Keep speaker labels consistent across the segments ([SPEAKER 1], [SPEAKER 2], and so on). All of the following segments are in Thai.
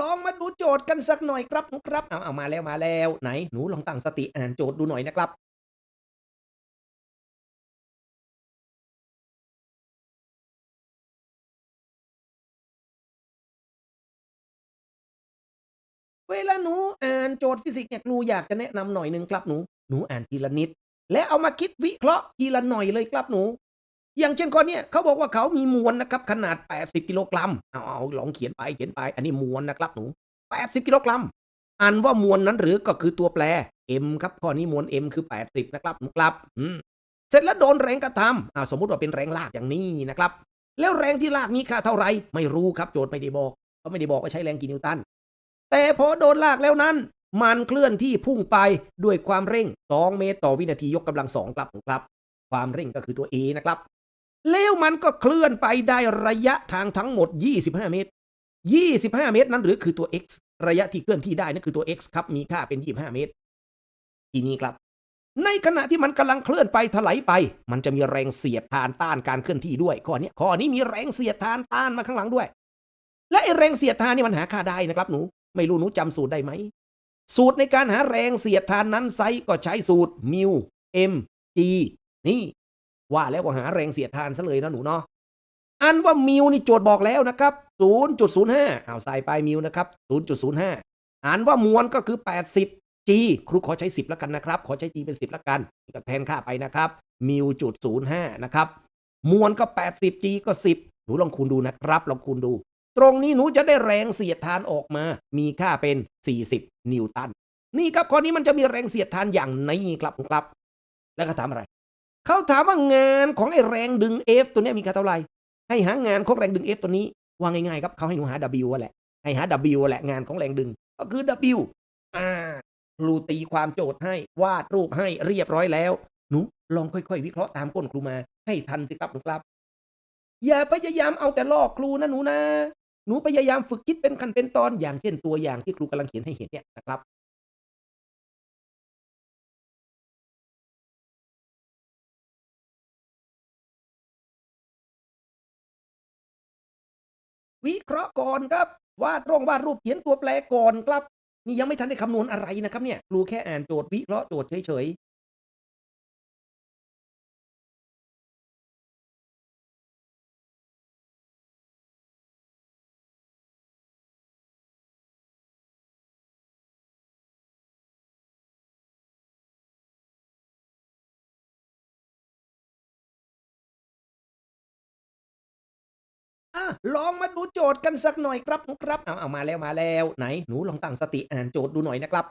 [SPEAKER 1] ลองมาดูโจทย์กันสักหน่อยครับหนูครับเอาเอามาแล้วมาแล้วไหนหนูลองตั้งสติอ่านโจทย์ดูหน่อยนะครับเวลาหนูอ่านโจทย์ฟิสิกส์เนี่ยครูอยากจะแนะนำหน่อยหนึ่งครับหนู หนูอ่านทีละนิด และเอามาคิดวิเคราะห์ทีละหน่อยเลยครับหนู อย่างเช่นข้อเนี้ยเขาบอกว่าเขามีมวลนะครับขนาด 80 กิโลกรัมเอาเอาลองเขียนไปเขียนไป อันนี้มวลนะครับหนู 80 กิโลกรัมอ่านว่ามวลนั้นหรือก็คือตัวแปร m ครับข้อนี้มวล m คือ 80 นะครับหนูครับอืมเสร็จแล้วโดนแรงกระทำอ่าสมมุติว่าเป็นแรงลากอย่างนี้นะครับ แล้วแรงที่ลากมีค่าเท่าไหร่ไม่รู้ครับโจทย์ไม่ได้บอกเขาไม่ได้บอกว่าใช้แรงกี่นิวตันแต่พอโดนลากแล้วนั้น มันเคลื่อนที่พุ่งไปด้วยความเร่ง 2 เมตรต่อวินาทียกกำลังสองครับครับ ความเร่งก็คือตัว A นะครับ แล้วมันก็เคลื่อนไปได้ระยะทางทั้งหมด 25 เมตร 25 เมตรนั้นหรือคือตัว x ระยะที่เคลื่อนที่ได้นั่นคือตัว x ครับมีค่าเป็น 25 เมตร ทีนี้ครับ ในขณะที่มันกำลังเคลื่อนไปถลายไป มันจะมีแรงเสียดทานต้านการเคลื่อนที่ด้วยข้อนี้ข้อนี้มีแรงเสียดทานต้านมาข้างหลังด้วย และไอแรงเสียดทานนี่มันหาค่าได้นะครับหนูไม่รู้หนูจำสูตรได้ไหมสูตรในการหาแรงเสียดทานนั้นไซก็ใช้สูตรมิว m g นี่ ว่าแล้วก็หาแรงเสียดทานซะเลยนะหนูเนาะอันว่ามิวนี่โจทย์บอกแล้วนะครับ 0.05เอาใส่ไปมิวนะครับ 0.05อ่านว่ามวลก็คือ 80 g ครูขอใช้ 10แล้วกันนะครับ ขอใช้ g เป็น 10แล้วกันก็แทนค่าไปนะครับมิวจุด05นะครับ มวลก็ 80 g ก็ 10 หนูลองคูณดูนะครับ ลองคูณดู ตรงนี้หนูจะได้แรงเสียดทานออกมา มีค่าเป็น 40 นิวตัน นี่ครับข้อนี้มันจะมีแรงเสียดทานอย่างนี้ครับครับ แล้วก็ถามอะไร เขาถามว่างานของไอ้แรงดึง F ตัวนี้มีค่าเท่าไหร่ ให้หางานของแรงดึง F ตัวนี้ว่าง่ายๆครับเขาให้หนูหา W แหละ ให้หา W แหละงานของแรงดึง ก็คือ W อ่าครูตีความโจทย์ให้วาดรูปให้เรียบร้อยแล้ว หนูลองค่อยๆ วิเคราะห์ตามก้นครูมา ให้ทันสิครับหนูครับ อย่าพยายามเอาแต่ลอกครูนะหนูนะ หนูพยายามฝึกคิดเป็นขั้นเป็นตอนอย่างเช่นตัวอย่างที่ครูกำลังเขียนให้เห็นเนี่ยนะครับ วิเคราะห์ก่อนครับวาดร่องวาดรูปเขียนตัวแปรก่อนครับ นี่ยังไม่ทันได้คำนวณอะไรนะครับเนี่ยครูแค่อ่านโจทย์วิเคราะห์โจทย์เฉย ลองมาดูโจทย์กันสักหน่อยครับหนูครับเอาเอามาแล้วมาแล้ว ไหนหนูลองตั้งสติอ่านโจทย์ดูหน่อยนะครับ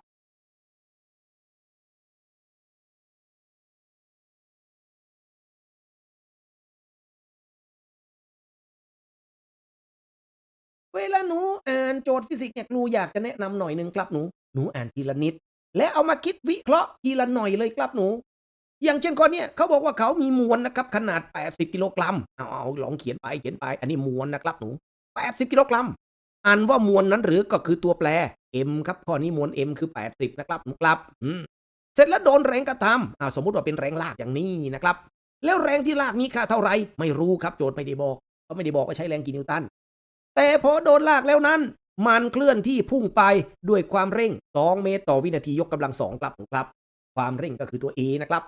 [SPEAKER 1] เวลาหนูอ่านโจทย์ฟิสิกส์เนี่ยครูอยากจะแนะนำหน่อยหนึ่งครับหนู หนูอ่านทีละนิด และเอามาคิดวิเคราะห์ทีละหน่อยเลยครับหนู อย่างเช่นข้อเนี้ยเขาบอกว่าเขามีมวลนะครับขนาด 80 กิโลกรัมเอาเอาลองเขียนไปเขียนไป อันนี้มวลนะครับหนู 80 กิโลกรัมอ่านว่ามวลนั้นหรือก็คือตัวแปร m ครับข้อนี้มวล m คือ 80 นะครับหนูครับเสร็จแล้วโดนแรงกระทำอ่าสมมุติว่าเป็นแรงลากอย่างนี้นะครับ แล้วแรงที่ลากมีค่าเท่าไหร่ไม่รู้ครับโจทย์ไม่ได้บอกเขาไม่ได้บอกว่าใช้แรงกี่นิวตันแต่พอโดนลากแล้วนั้น มันเคลื่อนที่พุ่งไปด้วยความเร่ง 2 เมตรต่อวินาทียกกำลังสองครับครับ ความเร่งก็คือตัว A นะครับ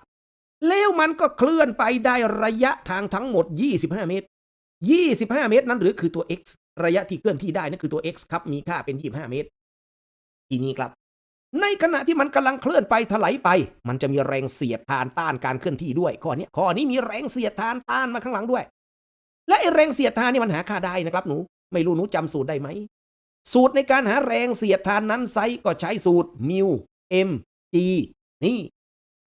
[SPEAKER 1] แล้วมันก็เคลื่อนไปได้ระยะทางทั้งหมด 25 เมตร 25 เมตรนั้นหรือคือตัว x ระยะที่เคลื่อนที่ได้นั่นคือตัว x ครับมีค่าเป็น 25 เมตร ทีนี้ครับ ในขณะที่มันกำลังเคลื่อนไปถลายไป มันจะมีแรงเสียดทานต้านการเคลื่อนที่ด้วยข้อนี้ข้อนี้มีแรงเสียดทานต้านมาข้างหลังด้วย และไอแรงเสียดทานนี่มันหาค่าได้นะครับหนู ไม่รู้หนูจำสูตรได้ไหมสูตรในการหาแรงเสียดทานนั้นไซก็ใช้สูตรมิว m g นี่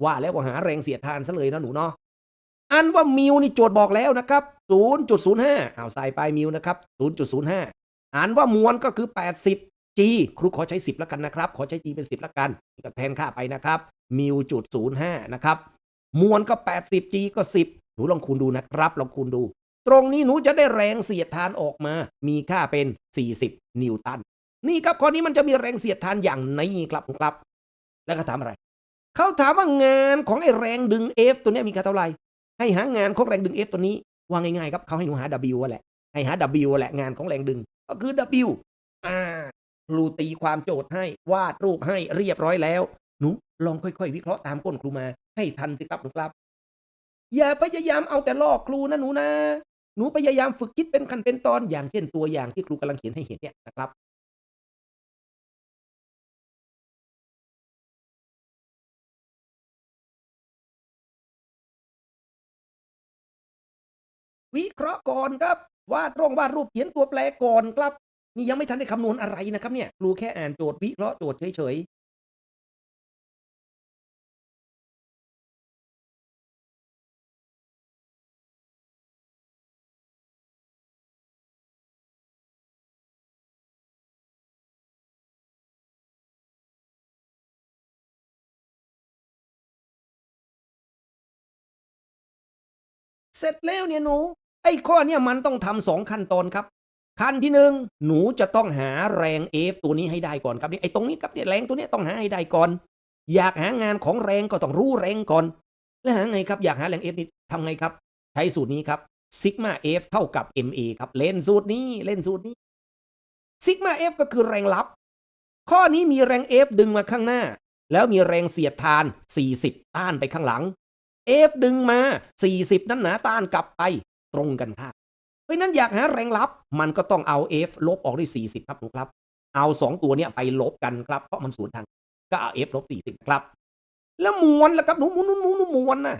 [SPEAKER 1] ว่าแล้วก็หาแรงเสียดทานซะเลยนะหนูเนาะอันว่ามิวนี่โจทย์บอกแล้วนะครับ0.05เอาใส่ไปมิวนะครับ0.05อ่านว่ามวลก็คือ 80 g ครูขอใช้ 10แล้วกันนะครับ ขอใช้ g เป็น 10แล้วกันก็แทนค่าไปนะครับมิวจุด05นะครับมวลก็ 80 g ก็ 10 หนูลองคูณดูนะครับลองคูณดู ตรงนี้หนูจะได้แรงเสียดทานออกมา มีค่าเป็น 40 นิวตัน นี่ครับข้อนี้มันจะมีแรงเสียดทานอย่างนี้ครับครับ แล้วก็ถามอะไร เขาถามว่างานของไอ้แรงดึง F ตัวนี้มีค่าเท่าไหร่ ให้หางานของแรงดึง F ตัวนี้ว่าง่ายๆครับเขาให้หนูหา W แหละ ให้หา W แหละ งานของแรงดึง ก็คือ W อ่าคครูตีความโจทย์ให้วาดรูปให้เรียบร้อยแล้ว หนูลองค่อยๆ วิเคราะห์ตามก้นครูมา ให้ทันสิครับหนูครับ อย่าพยายามเอาแต่ลอกครูนะหนูนะ หนูพยายามฝึกคิดเป็นขั้นเป็นตอนอย่างเช่นตัวอย่างที่ครูกำลังเขียนให้เห็นเนี่ยนะครับ วิเคราะห์ก่อนครับวาดร่องวาดรูปเขียนตัวแปรก่อนครับ นี่ยังไม่ทันได้คำนวณอะไรนะครับเนี่ยครูแค่อ่านโจทย์วิเคราะห์โจทย์เฉยเสร็จแล้วเนี่ยหนู ไอ้ข้อเนี่ยมันต้องทำสองขั้นตอนครับ ขั้นที่หนึ่งหนูจะต้องหาแรง F ตัวนี้ให้ได้ก่อนครับนี่ไอ้ตรงนี้ครับเนี่ยแรงตัวนี้ต้องหาให้ได้ก่อน อยากหางานของแรงก็ต้องรู้แรงก่อน แล้วหาไงครับอยากหาแรง F นี่ทำไงครับ ใช้สูตรนี้ครับซิกมา F เท่ากับ MA ครับ เล่นสูตรนี้เล่นสูตรนี้ซิกมา F ก็คือแรงลับ ข้อนี้มีแรง F ดึงมาข้างหน้า แล้วมีแรงเสียดทาน 40 ต้านไปข้างหลัง F ดึงมา 40 นั้นหนาต้านกลับไป ตรงกันค่ะเพราะนั้นอยากหาแรงลับ มันก็ต้องเอา F ลบออกด้วย 40 ครับครับ เอา 2 ตัวเนี้ยไปลบกันครับ เพราะมันสวนทาง ก็เอา F ลบ 40 ครับ แล้วมวลล่ะครับหนูมุนหมุนหมุนมวลน่ะ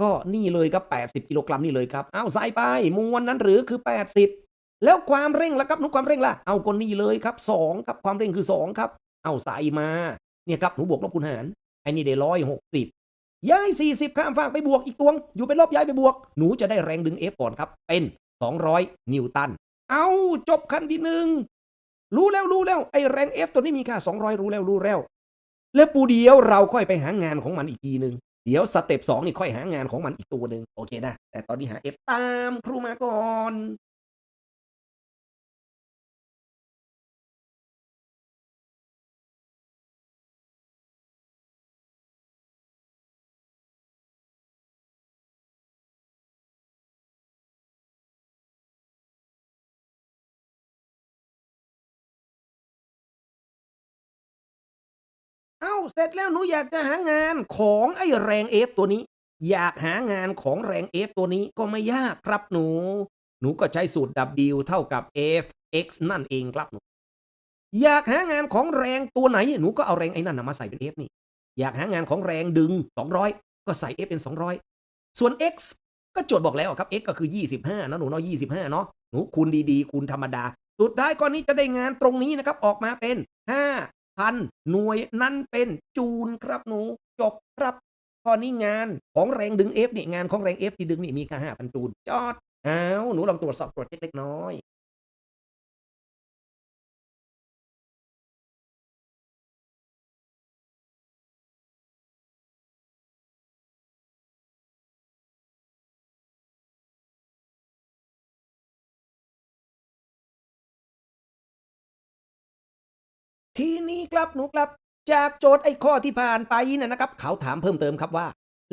[SPEAKER 1] ก็นี่เลยครับ 80 กิโลกรัมนี่เลยครับ เอาใส่ไปมวลนั้นหรือคือ 80 แล้วความเร่งล่ะครับหนูความเร่งล่ะ เอาก็นี่เลยครับ 2 ครับ ความเร่งคือ 2 ครับ เอาใส่มา เนี่ยครับหนูบวกลบคูณหารไอ้นี่ได้160ย้ ย้าย 40 ข้ามฝั่งไปบวกอีกตวง อยู่เป็นลบย้ายไปบวก หนูจะได้แรงดึง F ก่อนครับ เป็น 200 นิวตัน เอาจบขั้นที่หนึ่งรู้แล้วรู้แล้วไอแรง F ตัวนี้มีค่า 200 รู้แล้วรู้แล้ว แล้วปูเดียวเราค่อยไปหางานของมันอีกทีหนึ่งเดี๋ยวสเต็ป2นี่ค่อยหางานของมันอีกตัวหนึ่งโอเคนะ แต่ตอนนี้หา F ตามครูมาก่อน เสร็จแล้วหนูอยากจะหางานของไอ้แรง F ตัวนี้ อยากหางานของแรง F ตัวนี้ก็ไม่ยากครับหนู หนูก็ใช้สูตร W เท่ากับ Fx นั่นเองครับหนู อยากหางานของแรงตัวไหน หนูก็เอาแรงไอ้นั่นมาใส่เป็น F นี่ อยากหางานของแรงดึง 200 ก็ใส่ F เป็น 200 ส่วน x ก็โจทย์บอกแล้วครับ x ก็คือ 25นะหนูเนาะ25 เนาะหนูคูณดีๆคูณธรรมดา สุดท้ายก้อนนี้จะได้งานตรงนี้นะครับ ออกมาเป็น พันหน่วยนั้นเป็นจูลครับหนู จบครับตอนนี้งานของแรงดึง F นี่งานของแรง F ที่ดึงนี่มีค่า5,000 จูลจอดอ้าวหนูลองตรวจสอบตรวจเช็คเล็กน้อย นี้ครับหนูครับ จากโจทย์ไอ้ข้อที่ผ่านไปเนี่ยนะครับ เขาถามเพิ่มเติมครับว่า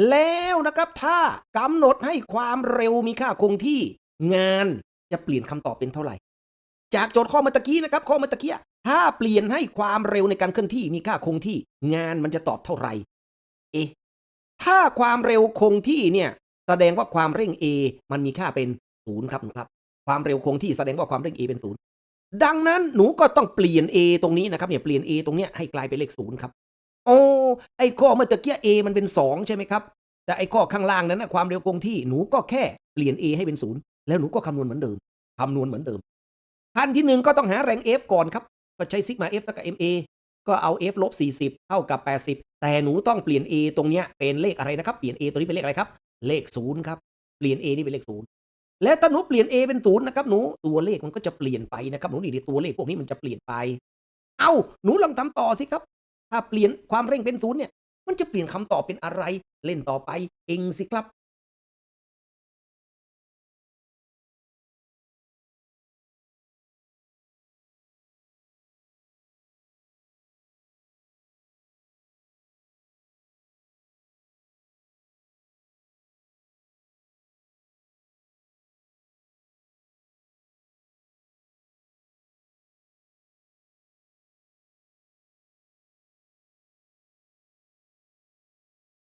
[SPEAKER 1] แล้วนะครับถ้ากำหนดให้ความเร็วมีค่าคงที่ งานจะเปลี่ยนคำตอบเป็นเท่าไหร่ จากโจทย์ข้อเมื่อตะกี้นะครับ ข้อเมื่อตะกี้ถ้าเปลี่ยนให้ความเร็วในการเคลื่อนที่มีค่าคงที่ งานมันจะตอบเท่าไหร่ เอ๊ะถ้าความเร็วคงที่เนี่ย แสดงว่าความเร่ง a มันมีค่าเป็นศูนย์ครับหนูครับ ความเร็วคงที่แสดงว่าความเร่ง a เป็นศูนย์ ดังนั้นหนูก็ต้องเปลี่ยน a ตรงนี้นะครับเนี่ยเปลี่ยน a ตรงเนี้ยให้กลายเป็นเลขศูนย์ครับโอ้ไอ้ข้อเมื่อตะเกีย a มันเป็น 2 ใช่ไหมครับ แต่ไอ้ข้อข้างล่างนั้นนะความเร็วคงที่หนูก็แค่เปลี่ยน a ให้เป็นศูนย์แล้วหนูก็คำนวณเหมือนเดิมคำนวณเหมือนเดิมขั้นที่หนึ่งก็ต้องหาแรง f ก่อนครับ ก็ใช้ซิกมา f เท่ากับ ma ก็เอา f ลบ40 เท่ากับ 80 แต่หนูต้องเปลี่ยน a ตรงเนี้ยเป็นเลขอะไรนะครับ เปลี่ยน a ตัวนี้เป็นเลขอะไรครับ เลขศูนย์ครับ เปลี่ยน a นี่เป็นเลขศูนย์ แล้วถ้าหนูเปลี่ยน a เป็นศูนย์นะครับหนูตัวเลขมันก็จะเปลี่ยนไปนะครับหนูนี่ตัวเลขพวกนี้มันจะเปลี่ยนไป เอ้าหนูลองทำต่อสิครับ ถ้าเปลี่ยนความเร่งเป็นศูนย์เนี่ย มันจะเปลี่ยนคำตอบเป็นอะไร เล่นต่อไปเองสิครับ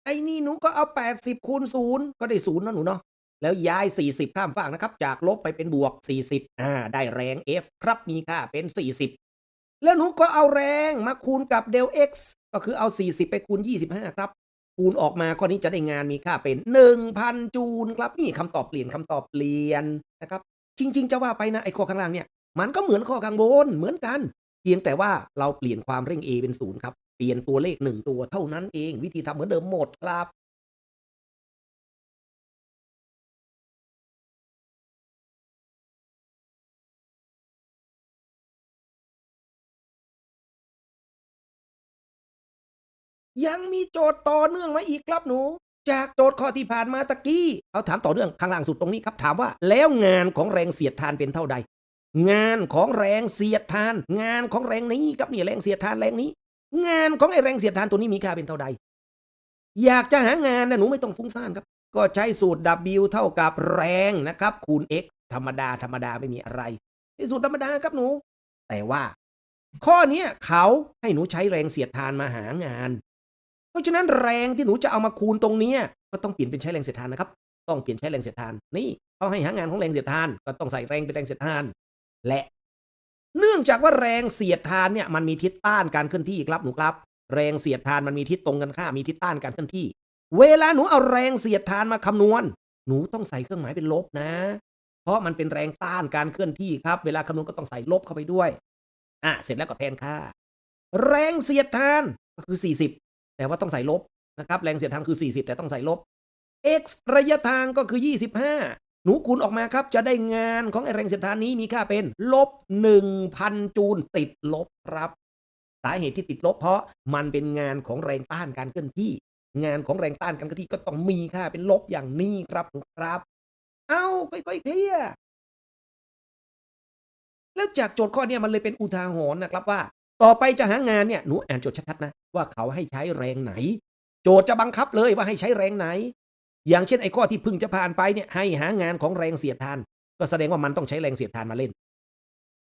[SPEAKER 1] ไอ้นี่หนูก็เอา 80คูณ0ก็ได้0นะหนูเนาะแล้วย้าย 40 ข้ามฝั่งนะครับ จากลบไปเป็นบวก 40 อ่า ได้แรง F ครับมีค่าเป็น 40 แล้วหนูก็เอาแรงมาคูณกับเดล x ก็คือเอา 40 ไปคูณ 25 ครับ คูณออกมาข้อนี้จะได้งานมีค่าเป็น 1,000 จูลครับ นี่คำตอบเปลี่ยนคำตอบเปลี่ยนนะครับ จริง ๆ จะว่าไปนะไอ้ข้อข้างล่างเนี่ย มันก็เหมือนข้อข้างบนเหมือนกัน เพียงแต่ว่าเราเปลี่ยนความเร่ง a เป็นศูนย์ครับ เปลี่ยนตัวเลขหนึ่งตัวเท่านั้นเอง วิธีทำเหมือนเดิมหมดครับยังมีโจทย์ต่อเนื่องมาอีกครับหนู จากโจทย์ข้อที่ผ่านมาตะกี้เอาถามต่อเนื่องข้างล่างสุดตรงนี้ครับ ถามว่าแล้วงานของแรงเสียดทานเป็นเท่าใด งานของแรงเสียดทาน งานของแรงนี้ครับนี่แรงเสียดทานแรงนี้ งานของไอแรงเสียดทานตัวนี้มีค่าเป็นเท่าใด อยากจะหางานนะหนูไม่ต้องฟุ้งซ่านครับ ก็ใช้สูตร W เท่ากับแรงนะครับ คูณ x ธรรมดาธรรมดาไม่มีอะไรเป็นสูตรธรรมดาครับหนู แต่ว่า ข้อเนี้เขาให้หนูใช้แรงเสียดทานมาหางาน เพราะฉะนั้นแรงที่หนูจะเอามาคูณตรงเนี้ก็ต้องเปลี่ยนเป็นใช้แรงเสียดทานนะครับ ต้องเปลี่ยนใช้แรงเสียดทาน นี่เขาให้หางานของแรงเสียดทาน ก็ต้องใส่แรงเป็นแรงเสียดทาน และ เนื่องจากว่าแรงเสียดทานเนี่ยมันมีทิศต้านการเคลื่อนที่ครับหนูครับ แรงเสียดทานมันมีทิศตรงกันข้ามมีทิศต้านการเคลื่อนที่ เวลาหนูเอาแรงเสียดทานมาคำนวณ หนูต้องใส่เครื่องหมายเป็นลบนะ เพราะมันเป็นแรงต้านการเคลื่อนที่ครับ เวลาคำนวณก็ต้องใส่ลบเข้าไปด้วยอะเสร็จแล้วก็แทนค่า แรงเสียดทานก็คือ 40 แต่ว่าต้องใส่ลบนะครับ แรงเสียดทานคือ 40 แต่ต้องใส่ลบ x ระยะทางก็คือ 25 หนูคูณออกมาครับ จะได้งานของไอแรงเสียดทานนี้มีค่าเป็น ลบ 1,000 จูลติดลบครับสาเหตุที่ติดลบเพราะมันเป็นงานของแรงต้านการเคลื่อนที่ งานของแรงต้านการเคลื่อนที่ก็ต้องมีค่าเป็นลบอย่างนี้ครับครับ เอ้าค่อยๆเคลียร์แล้วจากโจทย์ข้อนี้มันเลยเป็นอุทาหรณ์นะครับว่า ต่อไปจะหางานเนี่ยหนูอ่านโจทย์ชัดๆนะว่าเขาให้ใช้แรงไหน โจทย์จะบังคับเลยว่าให้ใช้แรงไหน อย่างเช่นไอ้ข้อที่พึ่งจะผ่านไปเนี่ยให้หางานของแรงเสียดทาน ก็แสดงว่ามันต้องใช้แรงเสียดทานมาเล่น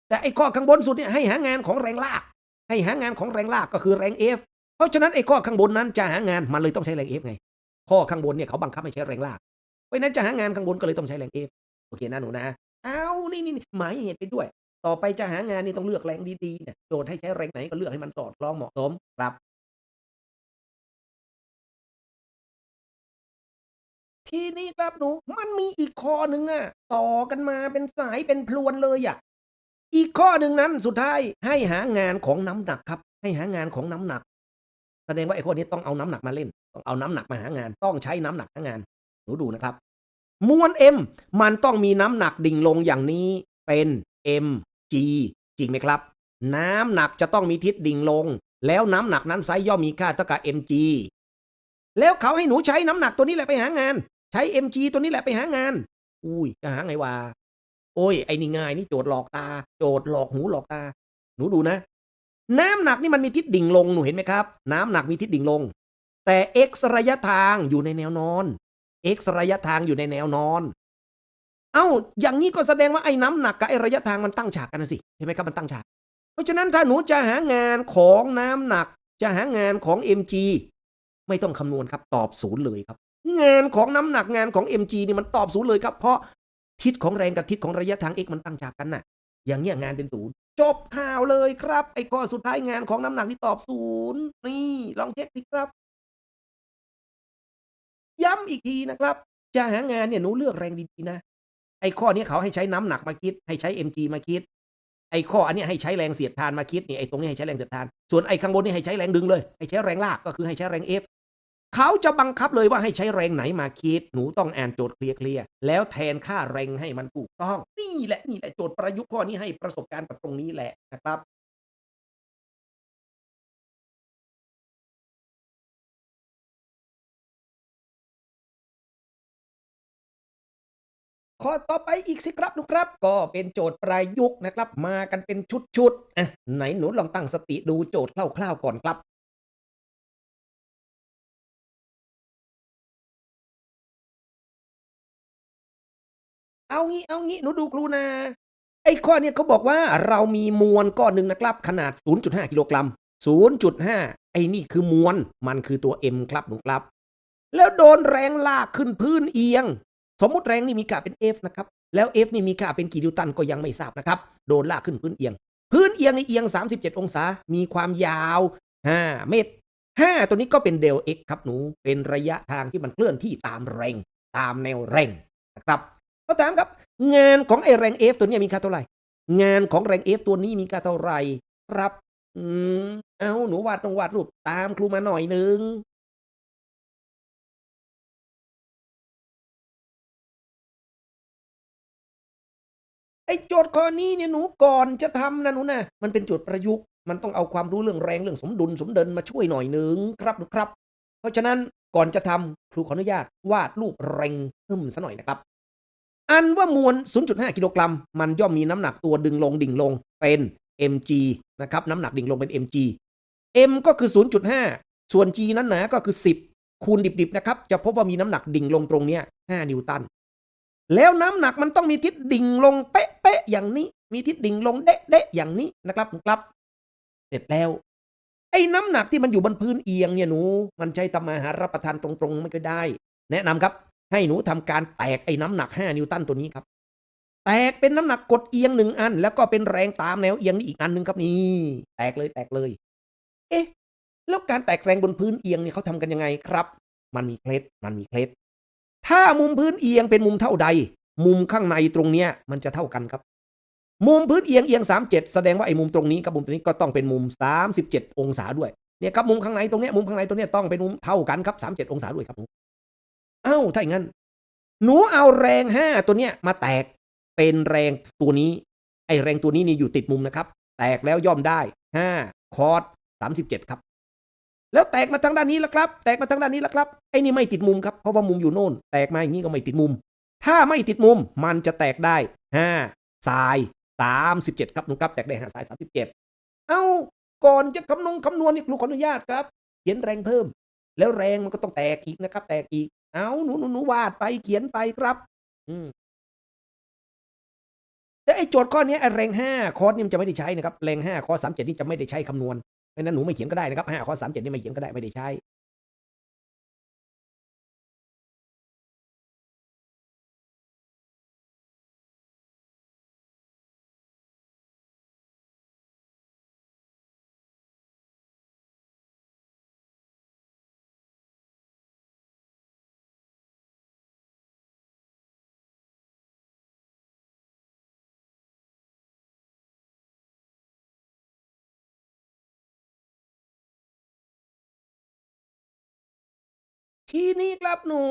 [SPEAKER 1] แต่ไอ้ข้อข้างบนสุดเนี่ยให้หางานของแรงลาก ให้หางานของแรงลากก็คือแรง F เพราะฉะนั้นไอ้ข้อข้างบนนั้นจะหางานมันเลยต้องใช้แรง F ไง ข้อข้างบนเนี่ยเขาบังคับให้ใช้แรงลากเพราะฉะนั้นจะหางานข้างบนก็เลยต้องใช้แรง F โอเคนะหนูนะเอานี่นี่หมายเหตุไปด้วย ต่อไปจะหางานนี่ต้องเลือกแรงดีๆเนี่ยโจทย์ให้ใช้แรงไหนก็เลือกให้มันสอดคล้องเหมาะสมครับ ทีนี้ครับหนูมันมีอีกข้อหนึ่งอะต่อกันมาเป็นสายเป็นพลวนเลยอะอีกข้อหนึ่งนั้นสุดท้ายให้หางานของน้ำหนักครับ ให้หางานของน้ำหนัก แสดงว่าไอ้ข้อนี้ต้องเอาน้ำหนักมาเล่น ต้องเอาน้ำหนักมาหางาน ต้องใช้น้ำหนักหางานหนูดูนะครับ มวล m มันต้องมีน้ำหนักดิ่งลงอย่างนี้เป็น m g จริงไหมครับ น้ำหนักจะต้องมีทิศดิ่งลง แล้วน้ำหนักนั้นไซส์ย่อมมีค่าเท่ากับ mg แล้วเขาให้หนูใช้น้ำหนักตัวนี้แหละไปหางาน ใช้ mg ตัวนี้แหละไปหางาน อุ้ยจะหาไงวะโอ้ยไอ้นี่ง่ายนี่โจทย์หลอกตา โจทย์หลอกหูหลอกตา หนูดูนะ น้ำหนักนี่มันมีทิศดิ่งลงหนูเห็นไหมครับ น้ำหนักมีทิศดิ่งลง แต่ x ระยะทางอยู่ในแนวนอน x ระยะทางอยู่ในแนวนอน เอ้า อย่างนี้ก็แสดงว่าไอ้น้ำหนักกับไอ้ระยะทางมันตั้งฉากกันนะสิใช่ไหมครับมันตั้งฉาก เพราะฉะนั้นถ้าหนูจะหางานของน้ำหนักจะหางานของ mg ไม่ต้องคำนวณครับตอบศูนย์เลยครับ งานของน้ำหนักงานของ mg นี่มันตอบศูนย์เลยครับ เพราะทิศของแรงกับทิศของระยะทาง x มันตั้งฉากกันน่ะ อย่างเนี้ยงานเป็นศูนย์จบข่าวเลยครับ ไอ้ข้อสุดท้ายงานของน้ำหนักที่ตอบศูนย์นี่ลองเช็คสิครับ ย้ำอีกทีนะครับ จะหางานเนี่ยหนูเลือกแรงดีๆนะ ไอ้ข้อนี้เขาให้ใช้น้ำหนักมาคิด ให้ใช้ mg มาคิด ไอ้ข้ออันนี้ให้ใช้แรงเสียดทานมาคิดนี่ไอ้ตรงนี้ให้ใช้แรงเสียดทาน ส่วนไอ้ข้างบนนี่ให้ใช้แรงดึงเลย ให้ใช้แรงลากก็คือให้ใช้แรง F เขาจะบังคับเลยว่าให้ใช้แรงไหนมาคิด หนูต้องอ่านโจทย์เคลียร์แล้วแทนค่าแรงให้มันถูกต้อง นี่แหละนี่แหละโจทย์ประยุกต์ข้อนี้ให้ประสบการณ์กับตรงนี้แหละนะครับข้อต่อไปอีกสิครับลูครับ ก็เป็นโจทย์ประยุกต์นะครับ มากันเป็นชุดๆอะไหนหนูลองตั้งสติดูโจทย์คร่าวๆก่อนครับ เอางี้เอางี้หนูดูครูนะไอ้ข้อเนี้ยเขาบอกว่าเรามีมวลก้อนหนึ่งนะครับ ขนาด 0.5 กิโลกรัม 0.5 ไอ้นี่คือมวลมันคือตัว m ครับหนูครับ แล้วโดนแรงลากขึ้นพื้นเอียง สมมติแรงนี่มีค่าเป็น F นะครับ แล้ว F นี่มีค่าเป็นกี่นิวตันก็ยังไม่ทราบนะครับ โดนลากขึ้นพื้นเอียง พื้นเอียงในเอียง 37 องศา มีความยาว 5 เมตร 5 ตัวนี้ก็เป็นเดล x ครับหนู เป็นระยะทางที่มันเคลื่อนที่ตามแรง ตามแนวแรงนะครับ ก็ถามครับ งานของไอแรง F ตัวนี้มีค่าเท่าไหร่ งานของแรง F ตัวนี้มีค่าเท่าไหร่ครับ อืมเอาหนูวาดต้องวาดรูปตามครูมาหน่อยนึงไอ้โจทย์ข้อนี้เนี่ยหนูก่อนจะทำนะหนูนะมันเป็นโจทย์ประยุกต์ มันต้องเอาความรู้เรื่องแรงเรื่องสมดุลสมเดินมาช่วยหน่อยหนึ่งครับครับ เพราะฉะนั้นก่อนจะทำครูขออนุญาตวาดรูปแรงขึ้นซะหน่อยนะครับ อันว่ามวล 0.5 กิโลกรัม มันย่อมมีน้ำหนักตัวดึงลงดิ่งลงเป็น mg นะครับ น้ำหนักดิ่งลงเป็น mg m ก็คือ 0.5 ส่วน g นั้นหนาก็คือ 10 คูณดิบๆนะครับ จะพบว่ามีน้ำหนักดิ่งลงตรงนี้ 5 นิวตัน แล้วน้ำหนักมันต้องมีทิศดิ่งลงเป๊ะๆอย่างนี้ มีทิศดิ่งลงเด๊ะๆอย่างนี้นะครับครับเสร็จแล้ว ไอ้น้ำหนักที่มันอยู่บนพื้นเอียงเนี่ยหนู มันใช้ทำมาหารับประทานตรงๆไม่ก็ได้ แนะนำครับ ให้หนูทำการแตกไอ้น้ำหนัก 5 นิวตันตัวนี้ครับ แตกเป็นน้ำหนักกดเอียงหนึ่งอัน แล้วก็เป็นแรงตามแนวเอียงนี่อีกอันหนึ่งครับนี่แตกเลยแตกเลย เอ๊ะ แล้วการแตกแรงบนพื้นเอียงเนี่ยเขาทำกันยังไงครับ มันมีเคล็ดมันมีเคล็ดถ้ามุมพื้นเอียงเป็นมุมเท่าใด มุมข้างในตรงเนี้ยมันจะเท่ากันครับ มุมพื้นเอียงเอียง 37 แสดงว่าไอ้มุมตรงนี้กับมุมตรงนี้ก็ต้องเป็นมุม 37 องศาด้วยเนี่ยครับมุมข้างในตรงเนี้ยมุมข้างในตรงเนี้ยต้องเป็นมุมเท่ากันครับ37 องศาด้วยครับหนู เอ้าถ้าอย่างนั้น หนูเอาแรง5ตัวเนี้ยมาแตกเป็นแรงตัวนี้ ไอแรงตัวนี้นี่อยู่ติดมุมนะครับ แตกแล้วย่อมได้5คอร์ดส37ครับ แล้วแตกมาทางด้านนี้แล้วครับ แตกมาทางด้านนี้แล้วครับไอ้นี่ไม่ติดมุมครับเพราะว่ามุมอยู่โน่น แตกมาอย่างนี้ก็ไม่ติดมุม ถ้าไม่ติดมุมมันจะแตกได้5ทราย37ครับหนูครับแตกได้5ทราย37เจ็ดเอ้าก่อนจะคำนวณคำนวณนี่ครูขออนุญาตครับเขียนแรงเพิ่ม แล้วแรงมันก็ต้องแตกอีกนะครับ แตกอีก เอาหนูหนูหนูวาดไปเขียนไปครับ อืมแต่ไอ้โจทย์ข้อนี้ไอแรงห้าคอร์สนี่มันจะไม่ได้ใช้นะครับแรงห้าคอร์ส37นี่จะไม่ได้ใช้คำนวณเพราะฉะนั้นหนูไม่เขียนก็ได้นะครับห้าคอร์ส37นี่ไม่เขียนก็ได้ไม่ได้ใช้ ทีนี้ครับหนู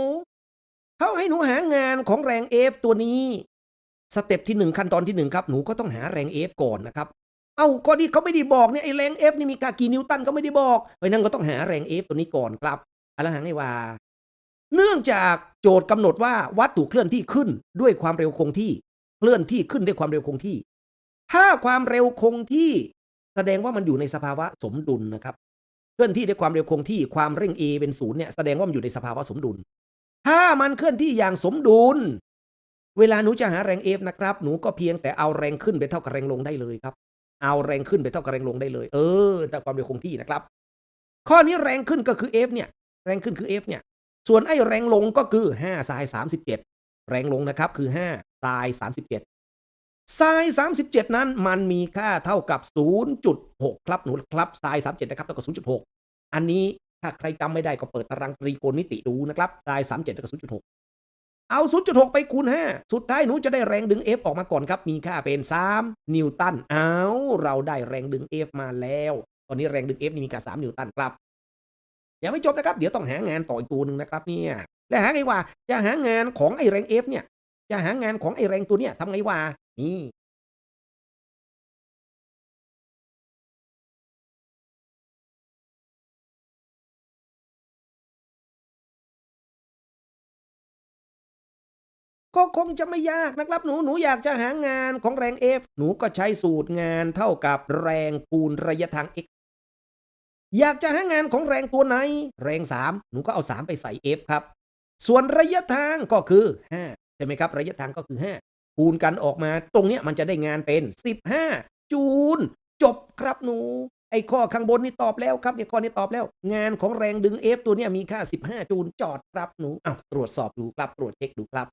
[SPEAKER 1] เขาให้หนูหางานของแรง F ตัวนี้ สเต็ปที่หนึ่งขั้นตอนที่หนึ่งครับ หนูก็ต้องหาแรง F ก่อนนะครับ เอ้าก็นี่เขาไม่ได้บอกเนี่ยไอแรง F นี่มีค่ากี่นิวตันก็ไม่ได้บอกเพราะนั้นก็ต้องหาแรง F ตัวนี้ก่อนครับอะไรหางไงว่า เนื่องจากโจทย์กำหนดว่าวัตถุเคลื่อนที่ขึ้นด้วยความเร็วคงที่ เคลื่อนที่ขึ้นด้วยความเร็วคงที่ ถ้าความเร็วคงที่ แสดงว่ามันอยู่ในสภาวะสมดุลนะครับ เคลื่อนที่ด้วยความเร็วคงที่ความเร่ง a เป็นศูนย์เนี่ยแสดงว่ามันอยู่ในสภาวะสมดุล ถ้ามันเคลื่อนที่อย่างสมดุล เวลาหนูจะหาแรง F นะครับ หนูก็เพียงแต่เอาแรงขึ้นไปเท่ากับแรงลงได้เลยครับ เอาแรงขึ้นไปเท่ากับแรงลงได้เลย เออ แต่ความเร็วคงที่นะครับ ข้อนี้แรงขึ้นก็คือ F เนี่ย แรงขึ้นคือ F เนี่ย ส่วนไอ้แรงลงก็คือ5 sin 37 แรงลงนะครับคือ5 sin 37 sin 37 นั้นมันมีค่าเท่ากับ 0.6 ครับหนูครับ sin 37 นะครับเท่ากับ 0.6 อันนี้ถ้าใครจำไม่ได้ก็เปิดตารางตรีโกณมิติดูนะครับ sin 37เท่ากับ 0.6 เอา 0.6 ไปคูณ 5 สุดท้ายหนูจะได้แรงดึง F ออกมาก่อนครับ มีค่าเป็น 3 นิวตัน เอาเราได้แรงดึง F มาแล้ว ตอนนี้แรงดึง F นี่มีค่า 3 นิวตันครับ ยังไม่จบนะครับ เดี๋ยวต้องหางานต่ออีกตัวหนึ่งนะครับเนี่ย และหาไงว่าจะหางานของไอแรง F เนี่ย จะหางานของไอแรงตัวเนี้ยทำไงว่า นี่ก็คงจะไม่ยากนะครับหนูหนูอยากจะหางานของแรง F หนูก็ใช้สูตรงานเท่ากับแรงคูณระยะทาง x อยากจะหางานของแรงตัวไหน แรง 3 หนูก็เอา 3 ไปใส่ F ครับ ส่วนระยะทางก็คือ 5 ใช่ไหมครับ ระยะทางก็คือ5 คูณกันออกมา ตรงเนี้ยมันจะได้งานเป็น 15 จูลจบครับหนู ไอ้ข้อข้างบนนี่ตอบแล้วครับเนี่ยข้อนี้ตอบแล้ว งานของแรงดึง F ตัวเนี้ยมีค่า 15 จูลจอดครับหนูอ้าวตรวจสอบดูครับตรวจเช็คดูครับ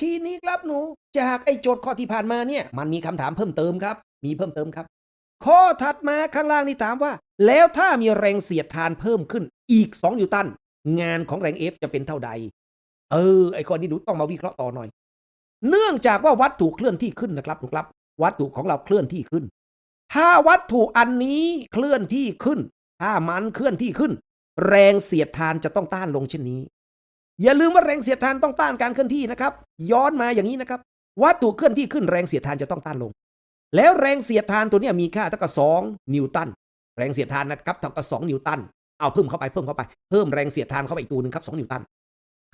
[SPEAKER 1] ทีนี้ครับหนู จากไอ้โจทย์ข้อที่ผ่านมาเนี่ย มันมีคำถามเพิ่มเติมครับ มีเพิ่มเติมครับ ข้อถัดมาข้างล่างนี่ถามว่า แล้วถ้ามีแรงเสียดทานเพิ่มขึ้นอีก 2 นิวตัน งานของแรง F จะเป็นเท่าใด เออ ไอ้ข้อนี้หนูต้องมาวิเคราะห์ต่อหน่อย เนื่องจากว่าวัตถุเคลื่อนที่ขึ้นนะครับหนูครับ วัตถุของเราเคลื่อนที่ขึ้น ถ้าวัตถุอันนี้เคลื่อนที่ขึ้น ถ้ามันเคลื่อนที่ขึ้น แรงเสียดทานจะต้องต้านลงเช่นนี้ อย่าลืมว่าแรงเสียดทานต้องต้านการเคลื่อนที่นะครับ ย้อนมาอย่างนี้นะครับวัตถุเคลื่อนที่ขึ้นแรงเสียดทานจะต้องต้านลง แล้วแรงเสียดทานตัวนี้มีค่าเท่ากับ2นิวตันแรงเสียดทานนะครับเท่ากับ2นิวตันเอาเพิ่มเข้าไปเพิ่มเข้าไปเพิ่มแรงเสียดทานเข้าไปอีกตัวหนึ่งครับ2นิวตัน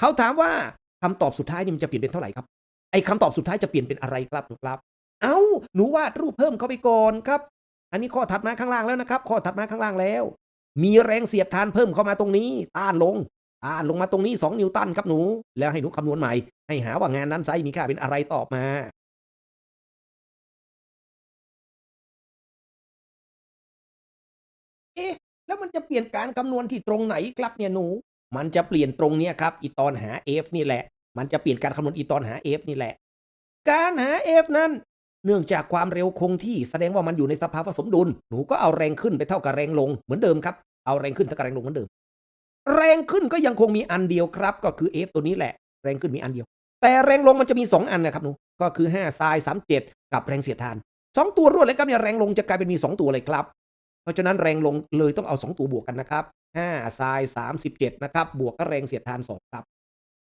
[SPEAKER 1] เขาถามว่าคำตอบสุดท้ายนี่มันจะเปลี่ยนเป็นเท่าไหร่ครับไอ้คำตอบสุดท้ายจะเปลี่ยนเป็นอะไรครับหนูครับ เอ้า หนูวาดรูปเพิ่มเข้าไปก่อนครับ อันนี้ข้อถัดมาข้างล่างแล้วนะครับ ข้อถัดมาข้างล่างแล้ว มีแรงเสียดทานเพิ่มเข้ามาตรงนี้ ต้านลง ต้านลงมาตรงนี้ 2 นิวตันครับหนู แล้วให้หนูคำนวณใหม่ ให้หาว่างานนั้นไซมีค่าเป็นอะไรตอบมาเอ๊ะแล้วมันจะเปลี่ยนการคำนวณที่ตรงไหนครับเนี่ยหนู มันจะเปลี่ยนตรงเนี้ยครับอีตอนหา f นี่แหละ มันจะเปลี่ยนการคำนวณอีตอนหา f นี่แหละ การหา f นั้น เนื่องจากความเร็วคงที่แสดงว่ามันอยู่ในสภาวะสมดุล หนูก็เอาแรงขึ้นไปเท่ากับแรงลงเหมือนเดิมครับ เอาแรงขึ้นเท่ากับแรงลงเหมือนเดิม แรงขึ้นก็ยังคงมีอันเดียวครับ ก็คือ f ตัวนี้แหละ แรงขึ้นมีอันเดียว แต่แรงลงมันจะมี 2 อันนะครับหนูก็คือ5 sin 37 กับแรงเสียดทาน 2 ตัวรวดเลยครับเนี่ยแรงลงจะกลายเป็นมี 2 ตัวเลยครับ เพราะฉะนั้นแรงลงเลยต้องเอา 2 ตัวบวกกันนะครับ5 sin 37นะครับบวกกับแรงเสียดทาน 2 ครับ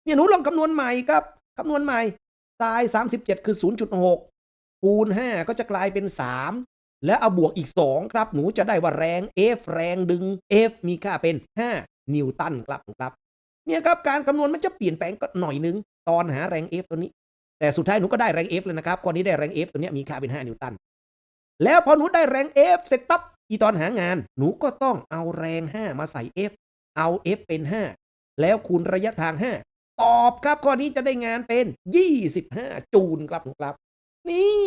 [SPEAKER 1] เนี่ยหนูลองคำนวณใหม่ครับคำนวณใหม่ sin 37 คือ 0.6คูณ5ก็จะกลายเป็น 3แล้วเอาบวกอีก 2 ครับ หนูจะได้ว่าแรง F แรงดึง F มีค่าเป็น5 นิวตันครับครับ เนี่ยครับการคำนวณมันจะเปลี่ยนแปลงก็หน่อยนึง ตอนหาแรง F ตัวนี้ แต่สุดท้ายหนูก็ได้แรง F เลยนะครับข้อนี้ได้แรง F ตัวนี้มีค่าเป็น 5 นิวตัน แล้วพอหนูได้แรง F เสร็จปั๊บอีตอนหางาน หนูก็ต้องเอาแรง 5 มาใส่ F เอา F เป็น 5 แล้วคูณระยะทาง 5 ตอบครับข้อนี้จะได้งานเป็น 25 จูลครับครับ นี่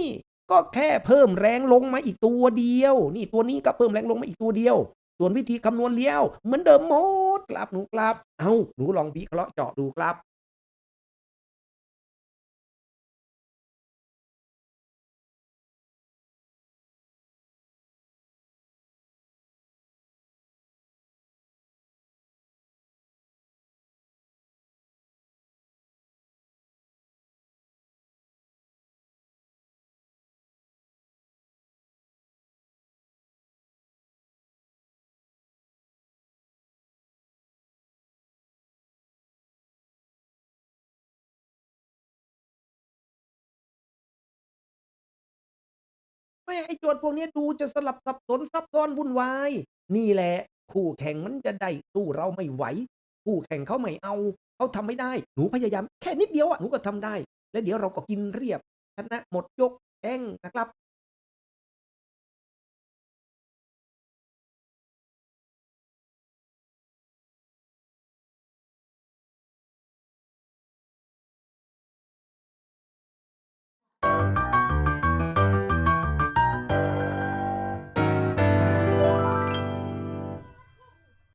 [SPEAKER 1] ก็แค่เพิ่มแรงลงมาอีกตัวเดียว นี่ตัวนี้ก็เพิ่มแรงลงมาอีกตัวเดียว ส่วนวิธีคำนวณเลี้ยวเหมือนเดิมหมด ครับหนูครับ เอาหนูลองวิเคราะห์เจาะดูครับ ม่ไอ้โจทย์พวกนี้ดูจะสลับสับสนซับซ้อนวุ่นวาย นี่แหละ คู่แข่งมันจะได้สู้เราไม่ไหว คู่แข่งเขาไม่เอา เขาทำไม่ได้ หนูพยายามแค่นิดเดียวอะ หนูก็ทำได้ แล้วเดี๋ยวเราก็กินเรียบชนะหมดยกแองนะครับ